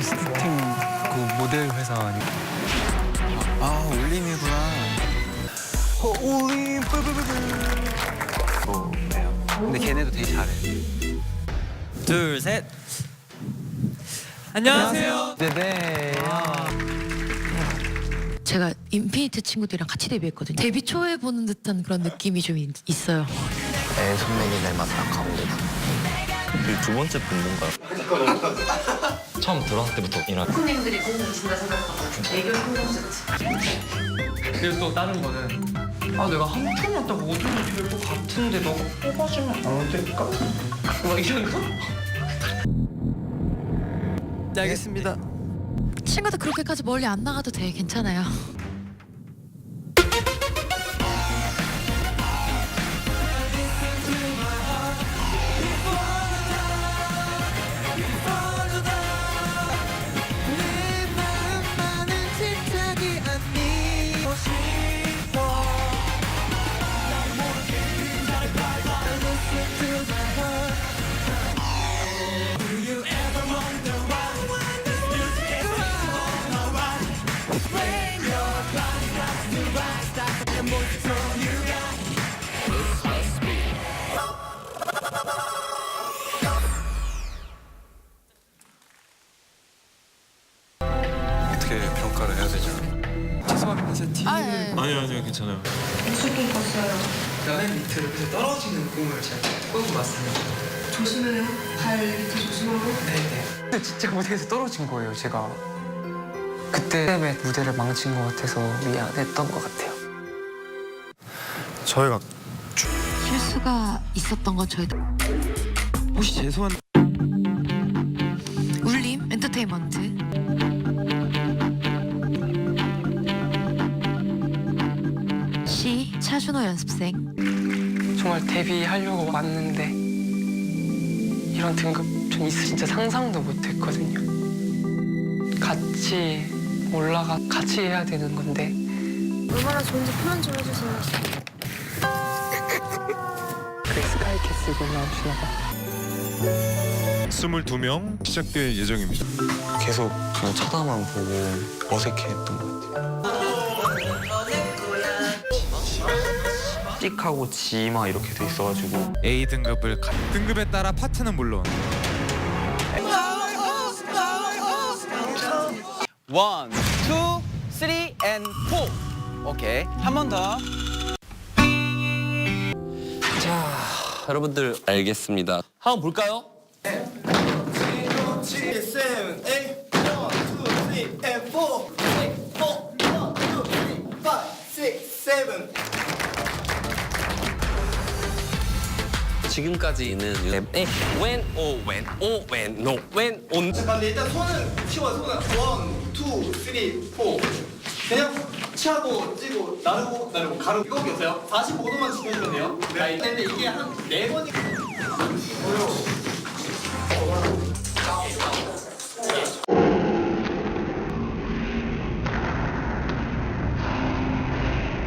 스팅 그 모델 회사 아니? 아 올림이구나. 어, 올림 뿌뿌뿌뿌. 근데 걔네도 되게 잘해 둘, 셋. 안녕하세요. 네네 제가 인피니트 친구들이랑 같이 데뷔했거든요. 데뷔 초에 보는 듯한 그런 느낌이 좀 있, 있어요. 내 손맨이 내 맛을 가운데 두 번째 분 뭔가요? 처음 들어왔을 때부터 이런. 손님들이 공부 준다 생각하고 애교 공부지 그리고 또 다른 거는 아 내가 한 푼이었다고 어쩌면 될것 같은데 너가 뽑아주면 안 될까? 막 이런 거? 네 알겠습니다 친구들 그렇게까지 멀리 안 나가도 돼 괜찮아요. 어떻게 평가를 해야 되죠? 죄송합니다 제 팀. 아, 예. 아니요, 아니요, 괜찮아요. 나는 밑으로 그래서 떨어지는 꿈을 잘 꾸고 왔습니다 조심해요. 발 밑에 조심하고. 네네 근데 진짜 무대에서 떨어진 거예요, 제가. 그때 때문에 무대를 망친 것 같아서 미안했던 것 같아요. 저희가 실수가 있었던 건 저희도 혹시 죄송한 울림 엔터테인먼트 C 차준호 연습생 정말 데뷔하려고 왔는데 이런 등급 전 있어 진짜 상상도 못했거든요. 같이 올라가 같이 해야 되는 건데 얼마나 좋은지 표현 좀 해주세요. 그 스카이캐슬 나오시나 봐. 22명 시작될 예정입니다. 계속 그냥 쳐다만 보고 어색해했던 것 같아요 찍하고 지마 이렇게 돼 있어가지고 A 등급을 가... 등급에 따라 파트는 물론 원, 투, 쓰리, 앤 포. 오케이. 한 번 더. 자, 여러분들 알겠습니다. 한번 볼까요? 지금까지는 랩에 when, o, when, o, when, no, when, on. 근데 일단 손은 치워 손은. 원, 투, 쓰리, 포 그냥 치하고 찌고 나르고 나르고 가르고. 이거밖에 없어요? 45도만 지켜주면 돼요? 네. 근데 이게 한 네 번이 어려워